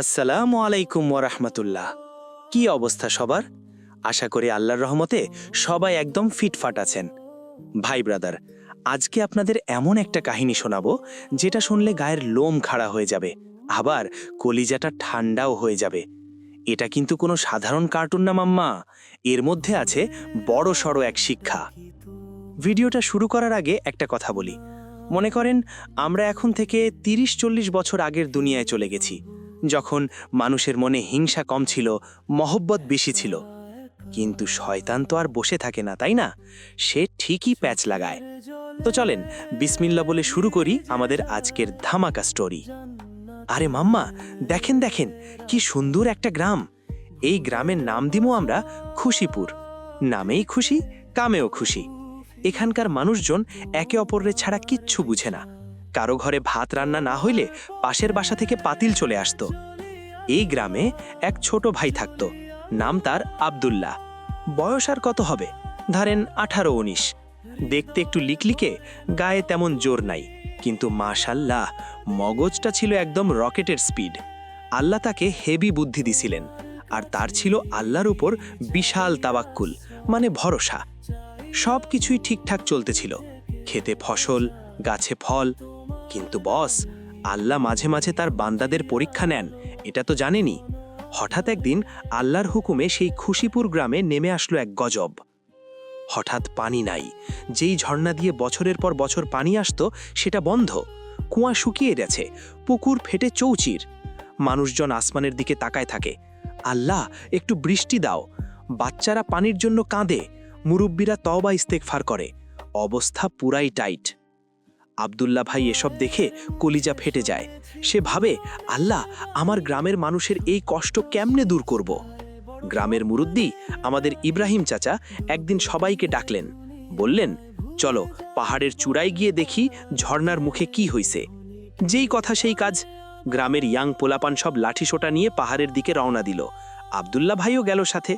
আসসালামু আলাইকুম ওরহমতুল্লাহ কি অবস্থা সবার? আশা করি আল্লাহর রহমতে সবাই একদম ফিটফাট আছেন। ভাই ব্রাদার, আজকে আপনাদের এমন একটা কাহিনী শোনাবো, যেটা শুনলে গায়ের লোম খাড়া হয়ে যাবে, আবার কলিজাটা ঠান্ডাও হয়ে যাবে। এটা কিন্তু কোনো সাধারণ কার্টুন না, মাম্মা। এর মধ্যে আছে বড় সড়ো এক শিক্ষা। ভিডিওটা শুরু করার আগে একটা কথা বলি। মনে করেন, আমরা এখন থেকে তিরিশ চল্লিশ বছর আগের দুনিয়ায় চলে গেছি। যখন মানুষের মনে হিংসা কম ছিল, মহব্বত বেশি ছিল। কিন্তু শয়তান তো আর বসে থাকে না, তাই না? সে ঠিকই প্যাচ লাগায়। তো চলেন বিসমিল্লা বলে শুরু করি আমাদের আজকের ধামাকা স্টোরি আরে মাম্মা, দেখেন দেখেন, কি সুন্দর একটা গ্রাম। এই গ্রামের নাম দিমো আমরা খুশিপুর। নামেই খুশি, কামেও খুশি। এখানকার মানুষজন একে অপরের ছাড়া কিচ্ছু বুঝে না। কারও ঘরে ভাত রান্না না হইলে পাশের বাসা থেকে পাতিল চলে আসত। এই গ্রামে এক ছোট ভাই থাকত, নাম তার আব্দুল্লাহ। বয়স আর কত হবে? ধরেন আঠারো উনিশ। দেখতে একটু লিকলিকে, গায়ে তেমন জোর নাই। কিন্তু মাশাল্লাহ, মগজটা ছিল একদম রকেটের স্পিড। আল্লাহ তাকে হেভি বুদ্ধি দিছিলেন, আর তার ছিল আল্লাহর উপর বিশাল তাবাক্কুল মানে ভরসা। সব কিছুই ঠিকঠাক চলতেছিল। খেতে ফসল, গাছে ফল কিন্তু বস, আল্লাহ মাঝে মাঝে তার বান্দাদের পরীক্ষা নেন, এটা তো জানেনি। হঠাৎ একদিন আল্লাহর হুকুমে সেই খুশিপুর গ্রামে নেমে আসলো এক গজব। হঠাৎ পানি নাই, যেই ঝর্ণা দিয়ে বছরের পর বছর পানি আসতো, সেটা বন্ধ। কুয়া শুকিয়ে গেছে, পুকুর ফেটে চৌচির। মানুষজন আসমানের দিকে তাকায় থাকে। আল্লাহ, একটু বৃষ্টি দাও। বাচ্চারা পানির জন্য কাঁদে। মুরব্বীরা তওবা ইস্তেকফার করে। অবস্থা পুরাই টাইট। আবদুল্লা ভাই এসব দেখে কলিজা ফেটে যায়। সে ভাবে, আল্লাহ, আমার গ্রামের মানুষের এই কষ্ট কেমনে দূর করব? গ্রামের মুরুদ্দি, আমাদের ইব্রাহিম চাচা একদিন সবাইকে ডাকলেন। বললেন, চলো, পাহাড়ের চূড়ায় গিয়ে দেখি ঝর্ণার মুখে কি হইছে। যেই কথা সেই কাজ। গ্রামের ইয়াং পোলাপান সব লাঠি লাঠিসোটা নিয়ে পাহাড়ের দিকে রওনা দিল। আবদুল্লা ভাইও গেল সাথে।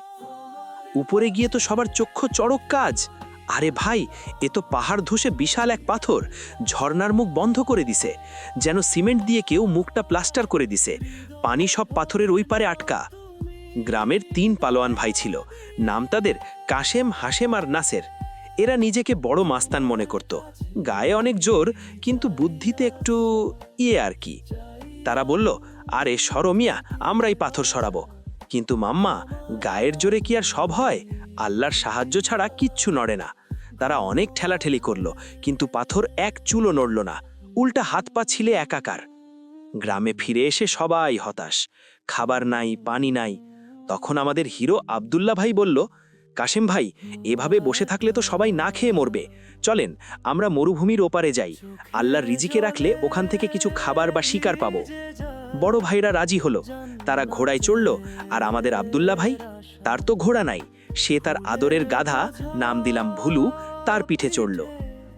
উপরে গিয়ে তো সবার চক্ষু চড়ক কাজ। আরে ভাই, এ তো পাহাড় ধসে বিশাল এক পাথর। ঝর্নার মুখ বন্ধ করে দিছে। যেন সিমেন্ট দিয়ে কেউ মুখটা প্লাস্টার করে দিছে। পানি সব পাথরের ওই পারে আটকা। গ্রামের তিন পালোয়ান ভাই ছিল। নাম তাদের কাশেম, হাশেম আর নাসের। এরা নিজেকে বড় মাস্তান মনে করত। গায়ে অনেক জোর, কিন্তু বুদ্ধিতে একটু ইয়ে আর কি। তারা বলল, আরে সরমিয়া আমরাই পাথর সরাবো। কিন্তু মাম্মা, গায়ের জোরে কি আর সব হয়? আল্লাহর সাহায্য ছাড়া কিচ্ছু নড়ে না। তারা অনেক ঠেলাঠেলি করল, কিন্তু পাথর এক চুলও নড়ল না, উল্টা হাত পা ছিলে একাকার। গ্রামে ফিরে এসে সবাই হতাশ, খাবার নাই, পানি নাই। তখন আমাদের হিরো আবদুল্লা ভাই বলল, কাশেম ভাই, এভাবে বসে থাকলে তো সবাই না খেয়ে মরবে। চলেন, আমরা মরুভূমির ওপারে যাই। আল্লাহর রিজিকে রাখলে ওখান থেকে কিছু খাবার বা শিকার পাবো। বড় ভাইরা রাজি হলো। তারা ঘোড়ায় চড়ল, আর আমাদের আবদুল্লা ভাই, তার তো ঘোড়া নাই সে তার আদরের গাধা, নাম দিলাম ভুলু, তার পিঠে চড়ল।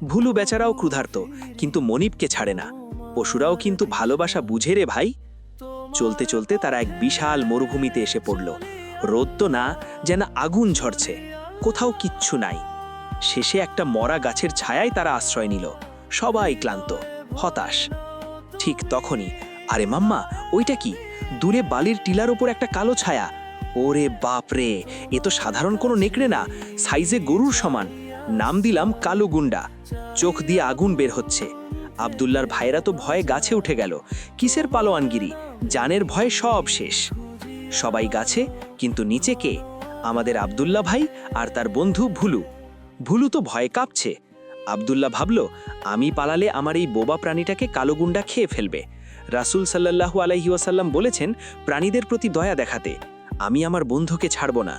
ভুলু বেচারাও ক্ষুধার্ত, কিন্তু মনিবকে ছাড়ে না। পশুরাও কিন্তু ভালোবাসা বুঝে রে ভাই। চলতে চলতে তারা এক বিশাল মরুভূমিতে এসে পড়ল। রোদ তো না, যেন আগুন ঝরছে। কোথাও কিচ্ছু নাই। শেষে একটা মরা গাছের ছায়ায় তারা আশ্রয় নিল। সবাই ক্লান্ত, হতাশ। ঠিক তখনই, আরে মাম্মা, ওইটা কি? দূরে বালির টিলার ওপর একটা কালো ছায়া। ওরে বাপরে, এ তো সাধারণ কোনো নেকড়ে না, সাইজে গরুর সমান। নাম দিলাম কালো গুন্ডা। চোখ দিয়ে আগুন বের হচ্ছে। আবদুল্লার ভাইরা তো ভয়ে গাছে উঠে গেল। কিসের পালোয়ানগিরি? জানের ভয়ে সব শেষ। সবাই গাছে, কিন্তু নিচে কে? আমাদের আবদুল্লা ভাই আর তার বন্ধু ভুলু। ভুলু তো ভয়ে কাঁপছে। আবদুল্লা ভাবল, আমি পালালে আমার এই বোবা প্রাণীটাকে কালোগুন্ডা খেয়ে ফেলবে। রাসুল সাল্লাহু আলাইহি ওয়াসাল্লাম বলেছেন, প্রাণীদের প্রতি দয়া দেখাতে। আমি আমার বন্ধুকে ছাড়ব না।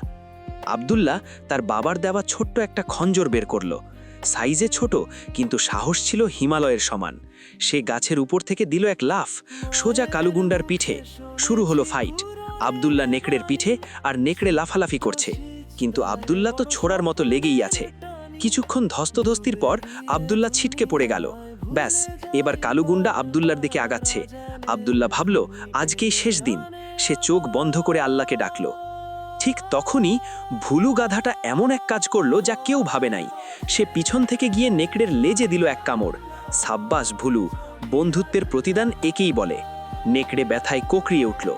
আবদুল্লাহ তার বাবার দেওয়া ছোট্ট একটা খঞ্জর বের করল। সাইজে ছোট, কিন্তু সাহস ছিল হিমালয়ের সমান। সে গাছের উপর থেকে দিল এক লাফ, সোজা কালুগুন্ডার পিঠে। শুরু হলো ফাইট। আবদুল্লাহ নেকড়ের পিঠে আর নেকড়ে লাফালাফি করছে। কিন্তু আবদুল্লাহ তো ছোড়ার মতো লেগেই আছে। কিছুক্ষণ ধস্তধস্তির পর আবদুল্লাহ ছিটকে পড়ে গেল। ব্যাস, এবার কালুগুন্ডা আবদুল্লার দিকে আগাচ্ছে। আবদুল্লাহ ভাবল, আজকেই শেষ দিন। সে চোখ বন্ধ করে আল্লাহকে ডাকল। ঠিক তখনই ভুলু গাধাটা এমন এক কাজ করল যা কেউ ভাবে নাই। সে পিছন থেকে গিয়ে নেকড়ের লেজে দিল এক কামড়। সাব্বাস ভুলু, বন্ধুত্বের প্রতিদান একেই বলে। নেকড়ে ব্যথায় কোকড়িয়ে উঠল।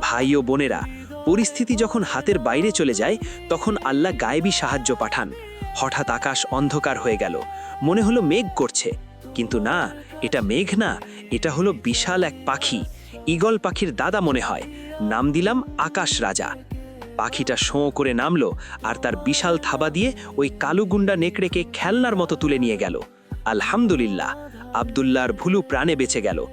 ভাই ও বোনেরা, পরিস্থিতি যখন হাতের বাইরে চলে যায়, তখন আল্লাহ গায়েবী সাহায্য পাঠান। হঠাৎ আকাশ অন্ধকার হয়ে গেল। মনে হলো মেঘ করছে। কিন্তু না এটা মেঘ না, এটা হলো বিশাল এক পাখি। ঈগল পাখির দাদা মনে হয়। নাম দিলাম আকাশ রাজা। পাখিটা শোঁ করে নামলো আর তার বিশাল থাবা দিয়ে ওই কালুগুন্ডা নেকড়েকে খেলনার মতো তুলে নিয়ে গেল। আলহামদুলিল্লাহ, আবদুল্লাহর ভুলু প্রাণে বেঁচে গেল।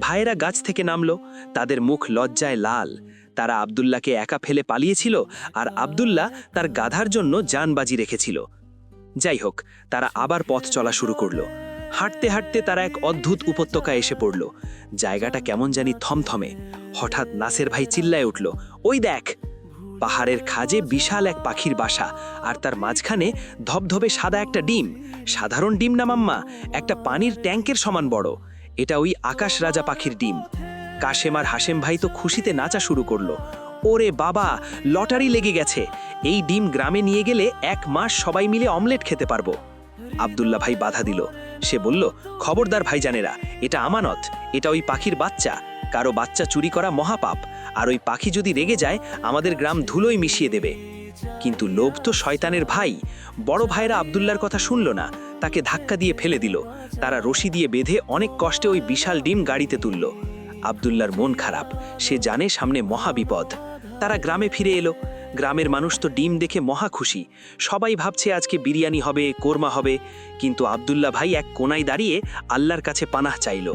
ভাইয়েরা গাছ থেকে নামলো, তাদের মুখ লজ্জায় লাল। তারা আবদুল্লাহকে একা ফেলে পালিয়েছিল আর আবদুল্লাহ তার গাধার জন্য জানবাজি রেখেছিল। যাই হোক, তারা আবার পথ চলা শুরু করল। হাঁটতে হাঁটতে তারা এক অদ্ভুত উপত্যকা এসে পড়ল। জায়গাটা কেমন জানি থমথমে। হঠাৎ নাসের ভাই চিল্লায় উঠল, ওই দেখ! পাহাড়ের খাজে বিশাল এক পাখির বাসা, আর তার মাঝখানে ধবধবে সাদা একটা ডিম। সাধারণ ডিম না, মাম্মা? একটা পানির ট্যাঙ্কের সমান বড়। এটা ওই আকাশ রাজা পাখির ডিম। কাশেম আর হাসেম ভাই তো খুশিতে নাচা শুরু করল। ওরে বাবা, লটারি লেগে গেছে। এই ডিম গ্রামে নিয়ে গেলে এক মাস সবাই মিলে অমলেট খেতে পারব। আবদুল্লাহ ভাই বাধা দিল। সে বলল, খবরদার ভাইজানেরা, এটা আমানত। এটা ওই পাখির বাচ্চা। কারও বাচ্চা চুরি করা মহাপাপ। আর ওই পাখি যদি রেগে যায়, আমাদের গ্রাম ধুলোয় মিশিয়ে দেবে। কিন্তু লোভ তো শয়তানের ভাই। বড় ভাইরা আবদুল্লার কথা শুনল না। তাকে ধাক্কা দিয়ে ফেলে দিল। তারা রশি দিয়ে বেঁধে অনেক কষ্টে ওই বিশাল ডিম গাড়িতে তুলল। আবদুল্লার মন খারাপ। সে জানে সামনে মহাবিপদ। তারা গ্রামে ফিরে এলো। গ্রামের মানুষ তো ডিম দেখে মহা খুশি। সবাই ভাবছে আজকে বিরিয়ানি হবে, কোরমা হবে। কিন্তু আবদুল্লাহ ভাই এক কোনায় দাঁড়িয়ে আল্লাহর কাছে পানাহ চাইল।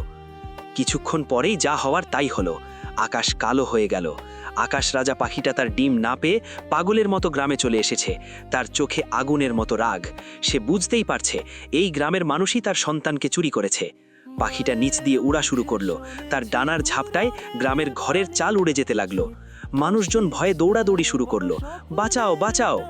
কিছুক্ষণ পরেই যা হওয়ার তাই হলো। আকাশ কালো হয়ে গেল। আকাশ রাজা পাখিটা তার ডিম না পেয়ে পাগলের মতো গ্রামে চলে এসেছে। তার চোখে আগুনের মতো রাগ। সে বুঝতেই পারছে, এই গ্রামের মানুষই তার সন্তানকে চুরি করেছে। পাখিটা নিচ দিয়ে উড়া শুরু করল। তার ডানার ঝাপটায় গ্রামের ঘরের চাল উড়ে যেতে লাগল। মানুষজন ভয়ে দৌড়াদৌড়ি শুরু করল। বাঁচাও বাঁচাও।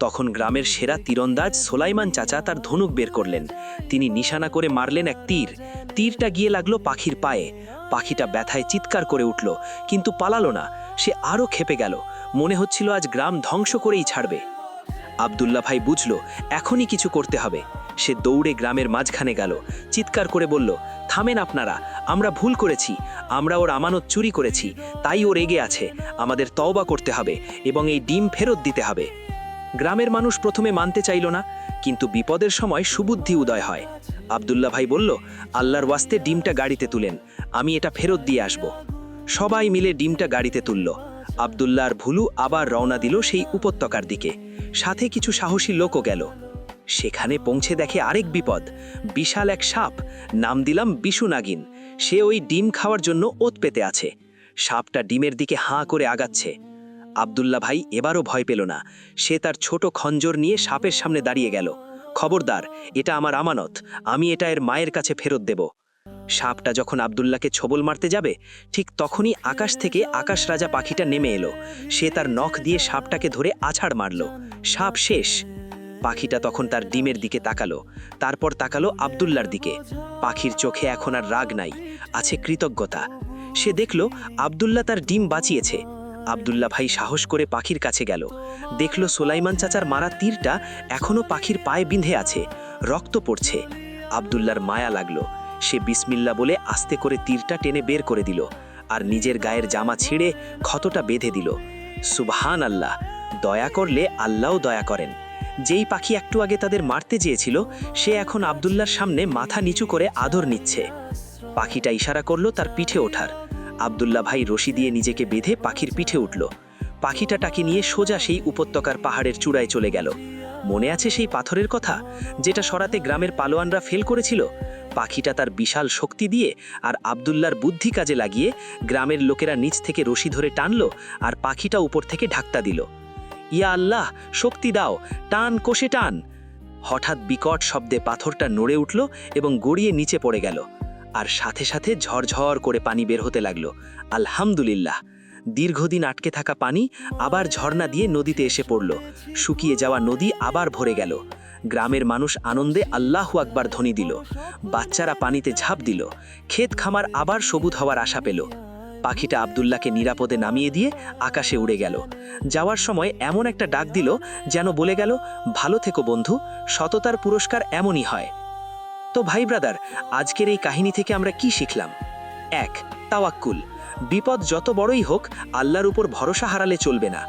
তখন গ্রামের সেরা তীরন্দাজ সোলাইমান চাচা তার ধনুক বের করলেন। তিনি নিশানা করে মারলেন এক তীর। তীরটা গিয়ে লাগল পাখির পায়ে। পাখিটা ব্যথায় চিৎকার করে উঠল, কিন্তু পালালো না। সে আরও খেপে গেল। মনে হচ্ছিল আজ গ্রাম ধ্বংস করেই ছাড়বে। আবদুল্লা ভাই বুঝল, এখনই কিছু করতে হবে। সে দৌড়ে গ্রামের মাঝখানে গেল। চিৎকার করে বলল, থামেন আপনারা, আমরা ভুল করেছি। আমরা ওর আমানত চুরি করেছি। তাই ও রেগে আছে। আমাদের তওবা করতে হবে এবং এই ডিম ফেরত দিতে হবে। গ্রামের মানুষ প্রথমে মানতে চাইল না, কিন্তু বিপদের সময় সুবুদ্ধি উদয় হয়। আবদুল্লা ভাই বলল, আল্লাহর ওয়াস্তে ডিমটা গাড়িতে তুলেন। আমি এটা ফেরত দিয়ে আসব। সবাই মিলে ডিমটা গাড়িতে তুলল। আবদুল্লাহ আর ভুলু আবার রওনা দিল সেই উপত্যকার দিকে। সাথে কিছু সাহসী লোকও গেল। সেখানে পৌঁছে দেখে আরেক বিপদ। বিশাল এক সাপ, নাম দিলাম বিশু নাগিন। সে ওই ডিম খাওয়ার জন্য ওত পেতে আছে। সাপটা ডিমের দিকে হাঁ করে আগাচ্ছে। আবদুল্লা ভাই এবারও ভয় পেল না। সে তার ছোট খঞ্জর নিয়ে সাপের সামনে দাঁড়িয়ে গেল। খবরদার, এটা আমার আমানত, আমি এটা এর মায়ের কাছে ফেরত দেব। সাপটা যখন আবদুল্লাকে ছবল মারতে যাবে, ঠিক তখনই আকাশ থেকে আকাশ রাজা পাখিটা নেমে এলো। সে তার নখ দিয়ে সাপটাকে ধরে আছাড় মারল। সাপ শেষ। পাখিটা তখন তার ডিমের দিকে তাকালো, তারপর তাকালো আবদুল্লার দিকে। পাখির চোখে এখন আর রাগ নাই, আছে কৃতজ্ঞতা। সে দেখল আবদুল্লা তার ডিম বাঁচিয়েছে। আবদুল্লা ভাই সাহস করে পাখির কাছে গেল। দেখল সোলাইমান চাচার মারা তীরটা এখনও পাখির পায়ে বিঁধে আছে, রক্ত পড়ছে। আবদুল্লার মায়া লাগল। সে বিসমিল্লা বলে আস্তে করে তীরটা টেনে বের করে দিল আর নিজের গায়ের জামা ছিঁড়ে ক্ষতটা বেঁধে দিল। সুবহান আল্লাহ দয়া করলে আল্লাহও দয়া করেন। যেই পাখি একটু আগে তাদের মারতে চেয়েছিল, সে এখন আবদুল্লার সামনে মাথা নিচু করে আদর নিচ্ছে। পাখিটা ইশারা করল তার পিঠে ওঠার। আবদুল্লা ভাই রশি দিয়ে নিজেকে বেঁধে পাখির পিঠে উঠল। পাখিটা টাকি নিয়ে সোজা সেই উপত্যকার পাহাড়ের চূড়ায় চলে গেল। মনে আছে সেই পাথরের কথা, যেটা সরাতে গ্রামের পালোয়ানরা ফেল করেছিল? পাখিটা তার বিশাল শক্তি দিয়ে আর আবদুল্লার বুদ্ধি কাজে লাগিয়ে গ্রামের লোকেরা নিচ থেকে রশি ধরে টানল আর পাখিটা উপর থেকে ঢাকতা দিল। ইয়া আল্লাহ, শক্তি দাও, টান কোষে টান। হঠাৎ বিকট শব্দে পাথরটা নড়ে উঠল এবং গড়িয়ে নিচে পড়ে গেল। আর সাথে সাথে ঝরঝর করে পানি বের হতে লাগল। আলহামদুলিল্লাহ। দীর্ঘদিন আটকে থাকা পানি আবার ঝর্ণা দিয়ে নদীতে এসে পড়ল। শুকিয়ে যাওয়া নদী আবার ভরে গেল। গ্রামের মানুষ আনন্দে আল্লাহু আকবার ধ্বনি দিল। বাচ্চারা পানিতে ঝাঁপ দিল। ক্ষেত খামার আবার সবুজ হওয়ার আশা পেল। পাখিটা আবদুল্লাহকে নিরাপদে নামিয়ে দিয়ে আকাশে উড়ে গেল। যাওয়ার সময় এমন একটা ডাক দিল যেন বলে গেল, ভালো থেকো বন্ধু, সততার পুরস্কার এমনই হয়। তো ভাই ব্রাদার, আজকের এই কাহিনী থেকে আমরা কি শিখলাম? এক, তাওয়াক্কুল। বিপদ যত বড়ই হোক, আল্লাহর উপর ভরসা হারালে চলবে না।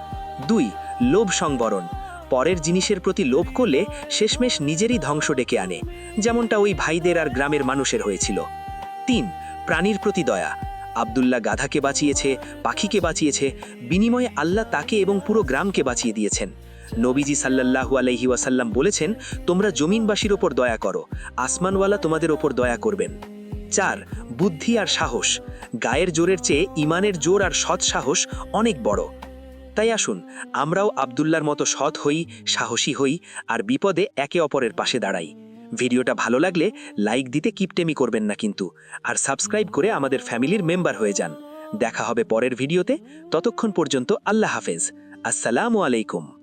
দুই, লোভ সংবরণ। পরের জিনিসের প্রতি লোভ করলে শেষমেশ নিজেরই ধ্বংস ডেকে আনে, যেমনটা ওই ভাইদের আর গ্রামের মানুষের হয়েছিল। তিন, প্রাণীর প্রতি দয়া। আবদুল্লাহ গাধাকে বাঁচিয়েছে, পাখিকে বাঁচিয়েছে, বিনিময়ে আল্লাহ তাকে এবং পুরো গ্রামকে বাঁচিয়ে দিয়েছেন। নবীজি সাল্লাল্লাহু আলাইহি ওয়াসাল্লাম বলেছেন, তোমরা জমিনবাসীর ওপর দয়া করো, আসমানওয়ালা তোমাদের ওপর দয়া করবেন। চার, বুদ্ধি আর সাহস। গায়ের জোরের চেয়ে ইমানের জোর আর সৎ সাহস অনেক বড়। তাই আসুন, আমরাও আবদুল্লার মতো সৎ হই, সাহসী হই, আর বিপদে একে অপরের পাশে দাঁড়াই। ভিডিওটা ভালো লাগলে লাইক দিতে কিপটেমি করবেন না কিন্তু। আর সাবস্ক্রাইব করে আমাদের ফ্যামিলির মেম্বার হয়ে যান। দেখা হবে পরের ভিডিওতে। ততক্ষণ পর্যন্ত আল্লাহ হাফেজ। আসসালামু আলাইকুম।